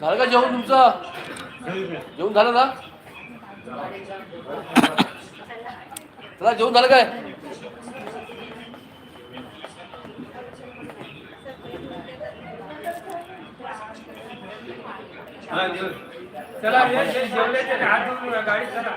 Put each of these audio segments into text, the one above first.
झालं का जेवण तुमचं? जेवण झालं ना? चला जेवण झालं काय? चला गाडी चला.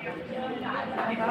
आम्ही पण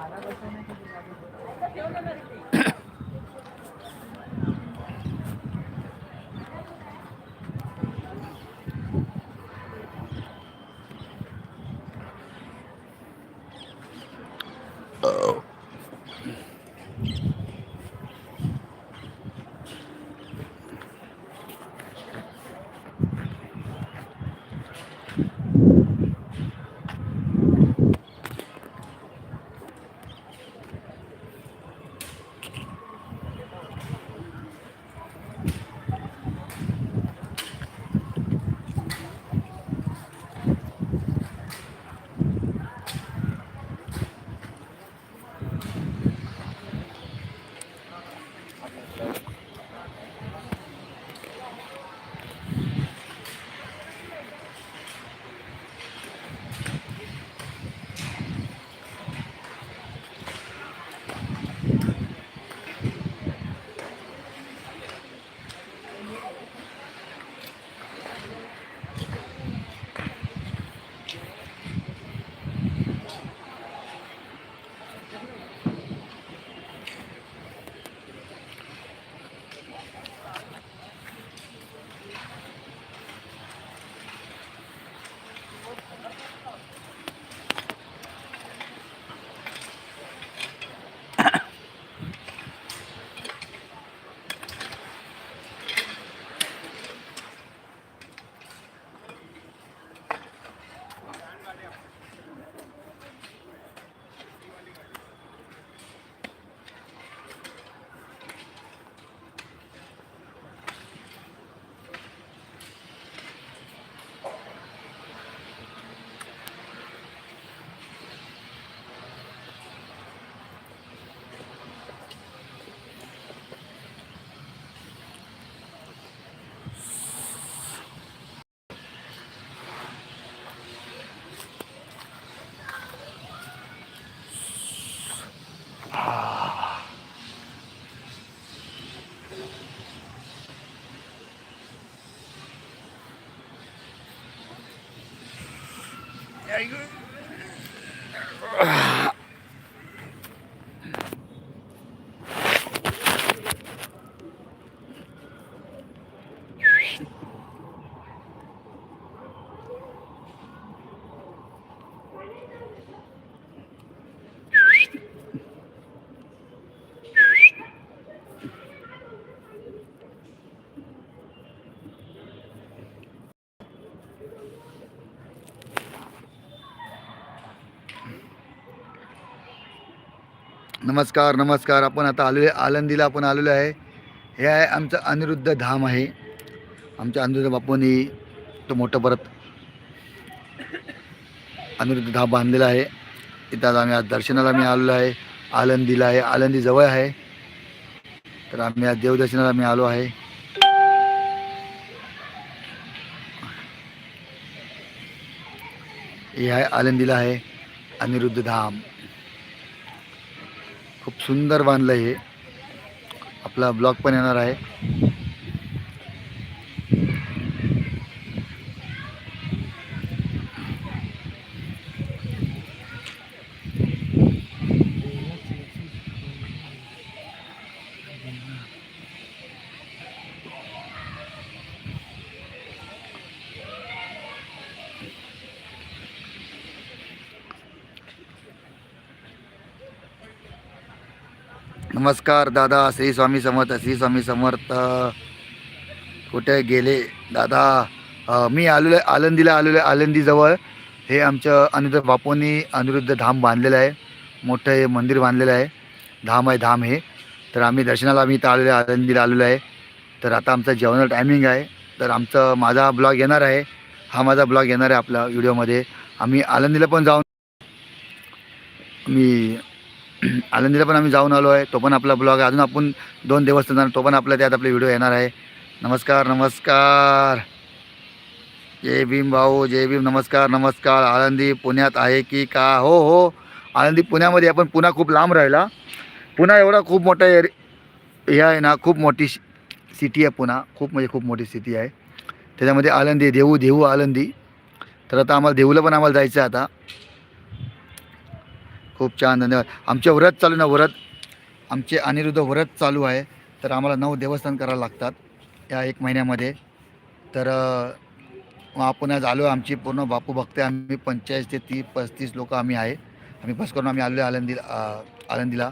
बारा वर्षांना किती लागेल नमस्कार नमस्कार. आपण आता आलेलो आहे आलंदीला आपण आलेलो आहे. हे आहे आमचं अनिरुद्ध धाम आहे. आमच्या अनिरुद्ध बापूंनी तो मोठं परत अनिरुद्ध धाम बांधलेला आहे. इथं आज आम्ही आज दर्शनाला मी आलेलो आहे. आलंदीला आहे. आलंदी जवळ आहे. तर आम्ही आज देवदर्शनाला मी आलो आहे. हे आहे आलंदीला आहे अनिरुद्ध धाम. खूप सुंदर बांधलं आहे हे. आपला ब्लॉग पण येणार आहे. नमस्कार दादा श्री स्वामी समर्थ श्री स्वामी समर्थ. कुठे गेले? दादा मी आलेलो आहे आलंदीला आलेलो आहे आलंदीजवळ. हे आमचं अनिरुद्ध बापूंनी अनिरुद्ध धाम बांधलेलं आहे. मोठं हे मंदिर बांधलेलं आहे. धाम आहे धाम हे. तर आम्ही दर्शनाला आम्ही इथं आलेलो आहे आळंदीला आलेलो आहे. तर आता आमचा जेवणाचा टायमिंग आहे. तर आमचं माझा ब्लॉग येणार आहे. हा माझा ब्लॉग येणार आहे आपल्या व्हिडिओमध्ये आम्ही आलंदीला पण जाऊन मी आलंदीला पण आम्ही जाऊन आलो आहे. तो पण आपला ब्लॉग आहे. अजून आपण दोन दिवस जाणार तो पण आपला त्यात आपले व्हिडिओ येणार आहे. नमस्कार नमस्कार. जय भीम भाऊ जय भीम. नमस्कार नमस्कार. आळंदी पुण्यात आहे की का? हो हो. आळंदी पुण्यामध्ये आपण पुन्हा खूप लांब राहिला. पुन्हा एवढा खूप मोठा एरि हे आहे ना खूप मोठी सिटी आहे पुन्हा खूप म्हणजे खूप मोठी सिटी आहे. त्याच्यामध्ये आळंदी देऊ देऊ आळंदी. तर आता आम्हाला देऊला पण आम्हाला जायचं आहे आता. खूप छान. धन्यवाद आमचे व्रत चालू ना व्रत. आमचे अनिरुद्ध व्रत चालू आहे. तर आम्हाला नऊ देवस्थान करायला लागतात या एक महिन्यामध्ये. तर मग आपण आज आलो आहे आमची पूर्ण बापू भक्त आम्ही पंचेचाळीस ते ती पस्तीस लोक आम्ही आहे. आम्ही बस करून आम्ही आलो आहे आनंदीला आनंदीला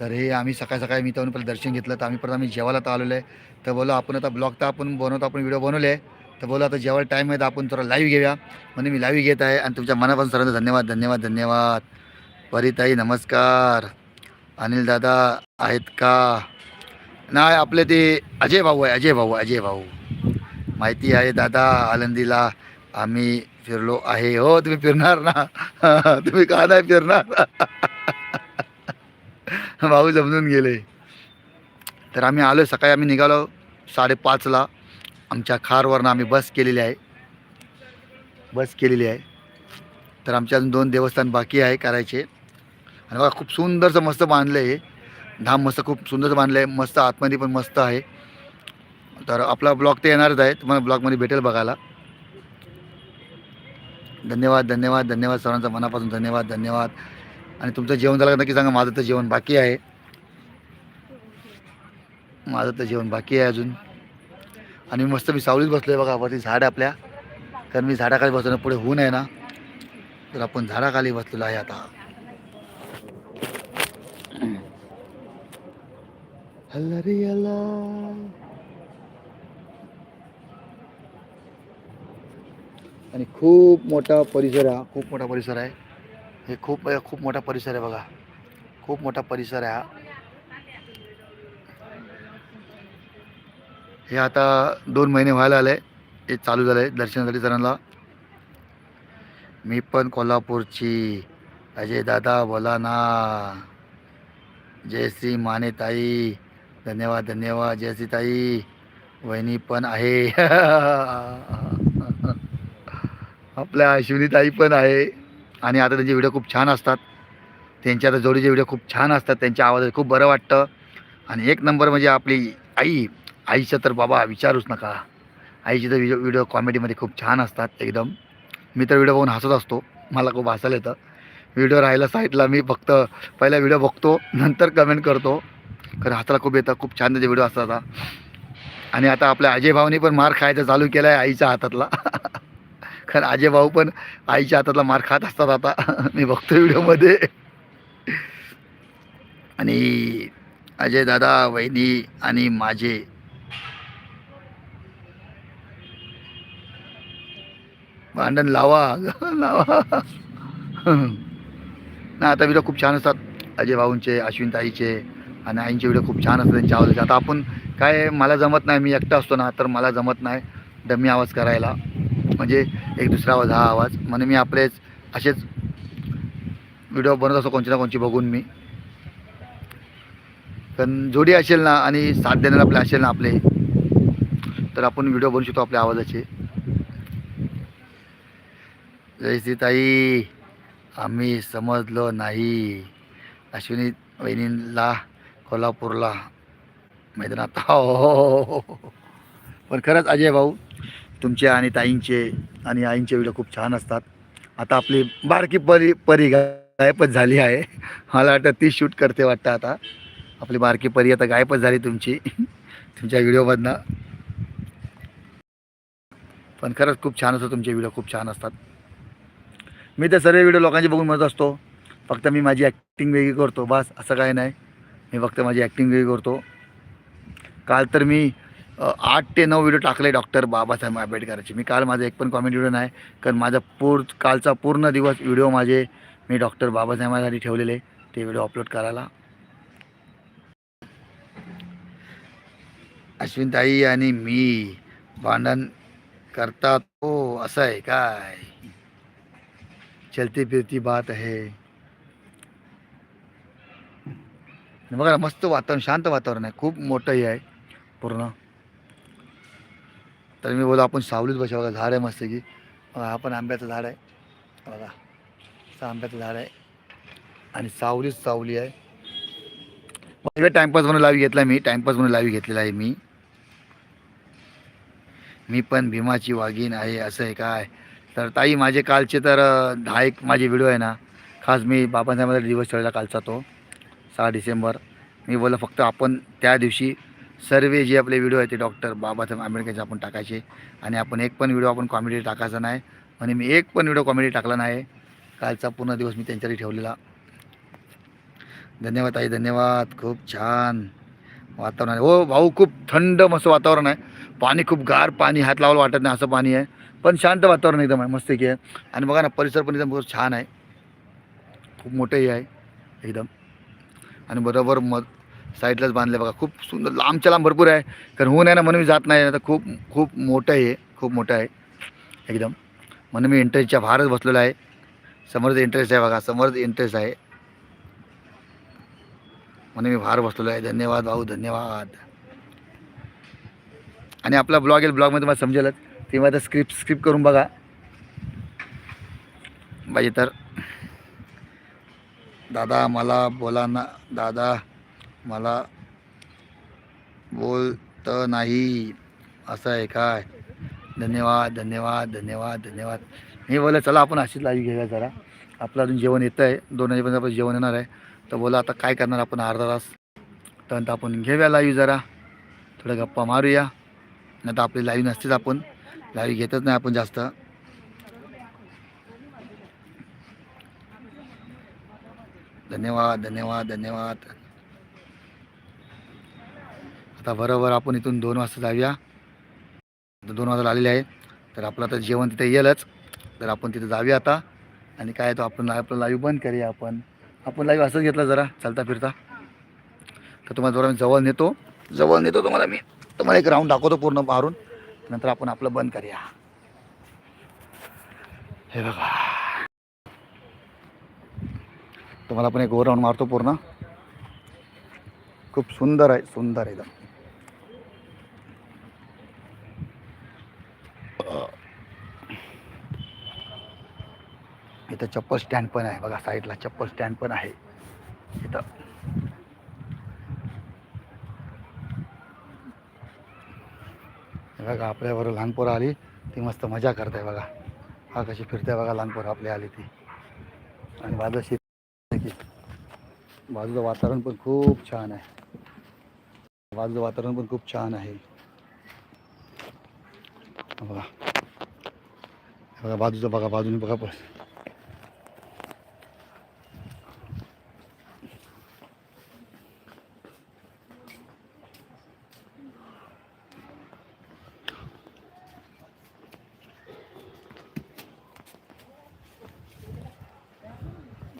तर हे आम्ही सकाळी सकाळी मी तर पहिलं दर्शन घेतलं. तर आम्ही परत आम्ही जेवायला तर आलेलो आहे. तर बोलो आपण आता ब्लॉग तर आपण बनवतो आपण व्हिडिओ बनवले. आहे तर बोलो आता जेवायला टाईम आहे तर आपण थोडा लाईव्ह घेऊया. म्हणून मी लाईव्ह घेत आहे. आणि तुमच्या मनापासून सर्वांचा धन्यवाद धन्यवाद धन्यवाद. परिताई नमस्कार. अनिल दादा आहेत का? नाही आपले ते अजय भाऊ आहे अजय भाऊ अजय भाऊ. माहिती आहे दादा आनंदीला आम्ही फिरलो आहे. हो तुम्ही फिरणार ना? तुम्ही का नाही फिरणार? भाऊ समजून गेले. तर आम्ही आलो सकाळी आम्ही निघालो साडेपाचला. आमच्या खारवरनं आम्ही बस केलेली आहे. बस केलेली आहे. तर आमच्या अजून दोन देवस्थान बाकी आहे करायचे. आणि बघा खूप सुंदरसं मस्त बांधलं आहे धाम मस्त खूप सुंदरचं बांधलं आहे मस्त आतमध्ये पण मस्त आहे. तर आपला ब्लॉग ते येणारच आहे. तुम्हाला ब्लॉगमध्ये भेटेल बघायला. धन्यवाद धन्यवाद धन्यवाद सर्वांचा मनापासून धन्यवाद धन्यवाद. आणि तुमचं जेवण झालं नक्की सांगा. माझं तर जेवण बाकी आहे. माझं तर जेवण बाकी आहे अजून. आणि मी मस्त मी सावलीत बसलो आहे बघा. वरती झाड आपल्या. कारण मी झाडाखाली बसलो ना पुढे होऊ आहे ना. तर आपण झाडाखाली बसलेलो आहे आता. हल्लरी आणि खूप मोठा परिसर आहे. हा खूप मोठा परिसर आहे. हे खूप खूप मोठा परिसर आहे बघा. खूप मोठा परिसर आहे हा. हे आता दोन महिने व्हायला आले. हे चालू झालं आहे दर्शनासाठी जणांना. मी पण कोल्हापूरची. अजय दादा बोला ना जय श्री मानेताई. धन्यवाद धन्यवाद जय सीताई. वहिनी पण आहे. आपल्या अश्विनीताई पण आहे. आणि आता त्यांचे व्हिडिओ खूप छान असतात. त्यांच्या आता जोडीचे व्हिडिओ खूप छान असतात. त्यांच्या आवाजात खूप बरं वाटतं. आणि एक नंबर म्हणजे आपली आई. आईचं तर बाबा विचारूच नका. आईचे तर व्हिडिओ व्हिडिओ कॉमेडीमध्ये खूप छान असतात एकदम. मी तर व्हिडिओ बघून हसत असतो. मला खूप हसायला येतं. व्हिडिओ राहिला साईडला मी फक्त पहिला व्हिडिओ बघतो. नंतर कमेंट करतो. खरं हाताला खूप येतं खूप छान त्याचे व्हिडिओ असतात आणि आता आपल्या अजय भाऊने पण मार खायचा चालू केला आहे आईच्या हातातला. कारण अजय भाऊ पण आईच्या हातातला मार खात असतात आता. मी बघतो व्हिडिओमध्ये आणि अजय दादा वहिनी आणि माझे. भांडण लावा लावा. ना आता व्हिडिओ खूप छान असतात. अजय भाऊंचे अश्विन ताईचे. आणि आईंचे व्हिडिओ खूप छान असतात त्यांच्या आवाजाचे आता आपण काय मला जमत नाही मी एकटा असतो ना तर मला जमत नाही. डमी आवाज करायला. म्हणजे एक दुसरा आवाज हा आवाज. म्हणून मी आपलेच असेच व्हिडिओ बनवत असतो कोणची ना कोणची बघून मी. पण जोडी असेल ना आणि साथ देणारे आपले असेल ना आपले तर आपण व्हिडिओ बनवू शकतो आपल्या आवाजाचे. जय सीताई. आम्ही समजलो नाही. अश्विनी वहिनीला कोल्हापूरला. मैदानात. हो, हो, हो, हो पण खरंच अजय भाऊ तुमचे आणि ताईंचे आणि आईंचे व्हिडिओ खूप छान असतात. आता आपली बारकी परी परी गायबच झाली आहे. मला वाटतं ती शूट करते वाटतं आता. आपली बारकी परी आता गायबच झाली तुमची. तुमच्या व्हिडिओमधनं पण खरंच खूप छान असतं तुमचे व्हिडिओ खूप छान असतात. मी तर सर्व व्हिडिओ लोकांचे बघून म्हणत असतो. फक्त मी माझी ॲक्टिंग वेगळी करतो बस असं काय नाही. मी फक्त माझी ॲक्टिंग करतो. काल तर मी आठ ते नऊ व्हिडिओ टाकले डॉक्टर बाबासाहेब आंबेडकरचे. मी काल माझा एक पण कॉमेडी व्हिडिओ नाही कारण माझा पूर कालचा पूर्ण दिवस व्हिडिओ माझे मी डॉक्टर बाबासाहेबांसाठी ठेवलेले ते व्हिडिओ अपलोड करायला. अश्विनताई आणि मी भांडण करतात हो असं आहे काय? चलती फिरती बात आहे आणि बघा ना, मस्त वातावरण शांत वातावरण आहे. खूप मोठं हे आहे पूर्ण. तर मी बोलू आपण सावलीत बसा. बघा झाड आहे मस्त की. आपण हा पण आंब्याचं झाड आहे. बघा असं आंब्याचं झाड आहे. आणि सावलीच सावली आहे. मग टाईमपास म्हणून लावी घेतला मी. टाईमपास म्हणून लावी घेतलेला आहे मी. मी पण भीमाची वाघीण आहे असं आहे काय? तर ताई माझे कालचे तर दहा एक माझे व्हिडिओ आहे ना. खास मी बाबासाहेबांचा दिवस ठेवला कालचा तो. सहा डिसेंबर. मी बोललं फक्त आपण त्या दिवशी सर्व जे आपले व्हिडिओ आहेत ते डॉक्टर बाबासाहेब आंबेडकरचे आपण टाकायचे. आणि आपण एक पण व्हिडिओ आपण कॉमेडी टाकायचा नाही. आणि मी एक पण व्हिडिओ कॉमेडी टाकला नाही. कालचा पूर्ण दिवस मी त्यांच्यासाठी ठेवलेला. धन्यवाद ताई धन्यवाद. खूप छान वातावरण आहे. हो भाऊ खूप थंड मस्त वातावरण आहे. पाणी खूप गार पाणी हात लावायला वाटत नाही असं पाणी आहे. पण शांत वातावरण एकदम आहे मस्त की आहे. आणि बघा ना परिसर पण एकदम खूप छान आहे. खूप मोठंही आहे एकदम. आणि बरोबर मग साईडलाच बांधले बघा. खूप सुंदर लांबच्या लांब भरपूर आहे. कारण होऊन आहे ना म्हणून मी जात नाही. आता खूप खूप मोठं आहे खूप मोठं आहे. एकदम. म्हणून मी इंटरेस्टच्या बाहेरच बसलेलो आहे. समोरच इंटरेस्ट आहे बघा. समोरच इंटरेस्ट आहे. म्हणून मी बाहेर बसलेलो आहे. धन्यवाद भाऊ धन्यवाद. आणि आपला ब्लॉग येईल. ब्लॉगमध्ये तुम्हाला समजेलच. ते आता स्क्रिप्ट स्क्रिप्ट करून बघा. पाहिजे तर. दादा मला बोला ना दादा मला बोलतं नाही. असं आहे काय धन्यवाद धन्यवाद धन्यवाद धन्यवाद. मी बोला चला आपण अशीच लाईव्ह घेऊया जरा. आपलं अजून जेवण येतं आहे दोन वाजेपर्यंत आपलं जेवण येणार आहे. तर बोला आता काय करणार आपण अर्धा तास? तर आपण घेऊया लाईव्ह जरा. थोडं गप्पा मारूया. नाही तर आपली लाईव्ह नसतेच आपण. लाईव्ह घेतच नाही आपण जास्त. धन्यवाद धन्यवाद धन्यवाद. आता बरोबर आपण इथून दोन वाजता जाऊया. आता दोन वाजता आलेले आहे. तर आपलं आता जेवण तिथे येईलच तर आपण तिथे जाऊया आता. आणि काय तो आपण आपलं लाईव्ह बंद करूया आपण. आपण लाईव्ह असंच घेतला जरा चालता फिरता. तर तुम्हाला जरा मी जवळ नेतो. जवळ नेतो तुम्हाला मी. तुम्हाला एक राऊंड दाखवतो पूर्ण बाहेरून नंतर आपण आपलं बंद करूया. हे बघा. तुम्हाला पण एक ओव्हर मारतो पूर्ण. खूप सुंदर आहे सुंदर आहे एकदम. इथं चप्पल स्टँड पण आहे बघा साईडला चप्पल स्टँड पण आहे. इथं. बघा आपल्याबरोबर लहान पोरं आली ती मस्त मजा करताय बघा. हा कशी फिरते बघा लहान पोरं आपली आली ती. आणि बाजूला बाजूचं वातावरण पण खूप छान आहे. बाजूचं वातावरण पण खूप छान आहे. बघा. बघा बाजूचं बघा बाजूने बघा पण.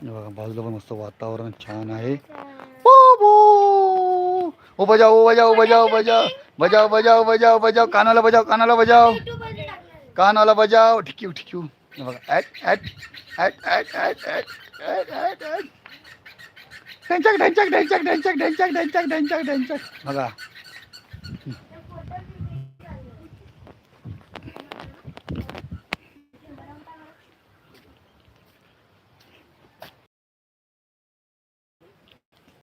बघा बाजूला पण मस्त वातावरण छान आहे. बाबू! ओ बजाव ओ बजाओ बजाव बजाव बजाव बजाव बजाव बजाव कानाला बजाव कानाला बजाव. कानाला बजाव. ठिक्यू ठिक्यू बघा ॲट ॲट ॲट ॲट ॲट ॲट ॲट ॲट ढेंचक ढेंचक ढेंचक ढेंचक ढेंचक ढेंचक ढेंचक ढेंचक. बघा